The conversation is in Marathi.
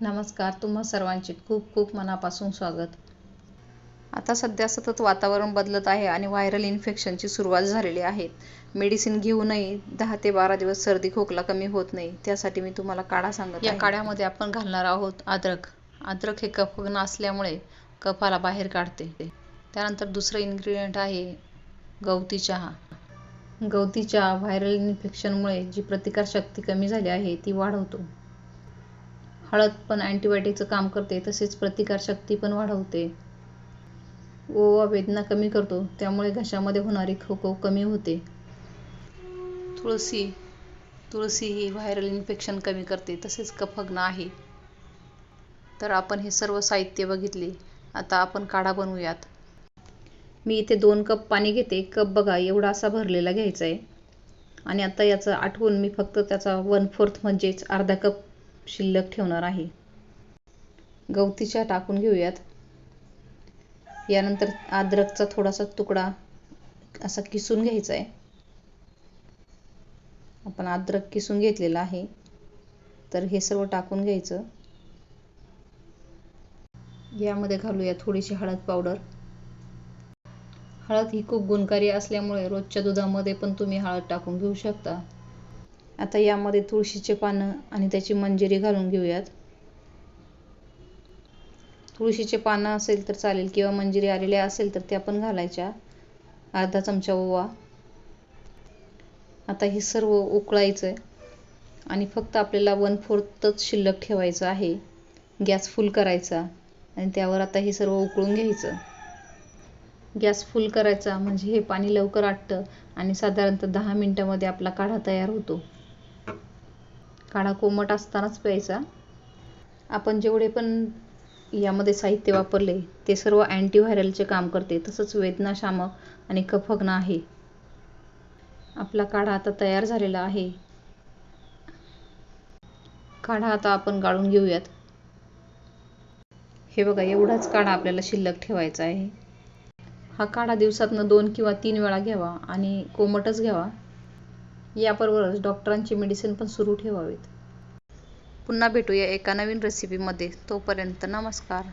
नमस्कार तुम्हा सर्वांचे खूप खूप मनापासून स्वागत. आता सध्या सतत वातावरण बदलत आहे आणि व्हायरल इन्फेक्शनची सुरुवात झालेली आहे. मेडिसिन घेऊनही दहा ते बारा दिवस सर्दी खोकला कमी होत नाही त्यासाठी मी तुम्हाला काढा सांगत या काढ्यामध्ये आपण घालणार आहोत अद्रक. अद्रक हे कफग्न असल्यामुळे कफाला बाहेर काढते. त्यानंतर दुसरं इन्ग्रेडियंट आहे गवती चहा. गवती चहा व्हायरल इन्फेक्शनमुळे जी प्रतिकारशक्ती कमी झाली आहे ती वाढवतो. हळद पण अँटीबायोटिकचं काम करते तसेच प्रतिकारशक्ती पण वाढवते. ओवा वेदना कमी करतो त्यामुळे घशामध्ये होणारी खोको कमी होते. तुळसी तुळसी ही व्हायरल इन्फेक्शन कमी करते तसेच कफग्न आहे. तर आपण हे सर्व साहित्य बघितले आता आपण काढा बनवूयात. मी इथे दोन कप पाणी घेते कप बघा एवढा असा भरलेला घ्यायचा आहे आणि आता याचं आठवून मी फक्त त्याचा वन फोर्थ म्हणजेच अर्धा कप शिल्लक ठेवणार आहे. गवतीच्या टाकून घेऊयात. यानंतर अद्रकचा थोडासा तुकडा असा किसून घ्यायचा आहे आपण अद्रक किसून घेतलेला आहे. तर हे सर्व टाकून घ्यायचं. यामध्ये घालूया थोडीशी हळद पावडर. हळद ही खूप गुणकारी असल्यामुळे रोजच्या दुधामध्ये पण तुम्ही हळद टाकून घेऊ शकता. आता यामध्ये तुळशीचे पानं आणि त्याची मंजिरी घालून घेऊयात. तुळशीचे पानं असेल तर चालेल किंवा मंजिरी आलेल्या असेल तर त्या पण घालायच्या. अर्धा चमचा ओवा. आता हे सर्व उकळायचं आहे आणि फक्त आपल्याला वन फोर्थच शिल्लक ठेवायचं आहे. गॅस फुल करायचा आणि त्यावर आता हे सर्व उकळून घ्यायचं. गॅस फुल करायचा म्हणजे हे पाणी लवकर आटतं आणि साधारणतः दहा मिनटामध्ये आपला काढा तयार होतो. काढा कोमट असतानाच प्यायचा. आपण जेवढे पण यामध्ये साहित्य वापरले ते सर्व अँटीव्हायरलचे काम करते. तसंच वेदनाशामक आणि कफग्न आहे. आपला काढा आता तयार झालेला आहे. काढा आता आपण गाळून घेऊयात. हे बघा एवढाच काढा आपल्याला शिल्लक ठेवायचा आहे. हा काढा दिवसातनं दोन किंवा तीन वेळा घ्यावा आणि कोमटच घ्यावा. याबरोबरच डॉक्टरांची मेडिसिन पण सुरू ठेवावीत. पुन्हा भेटूया एका नवीन रेसिपीमध्ये तोपर्यंत नमस्कार.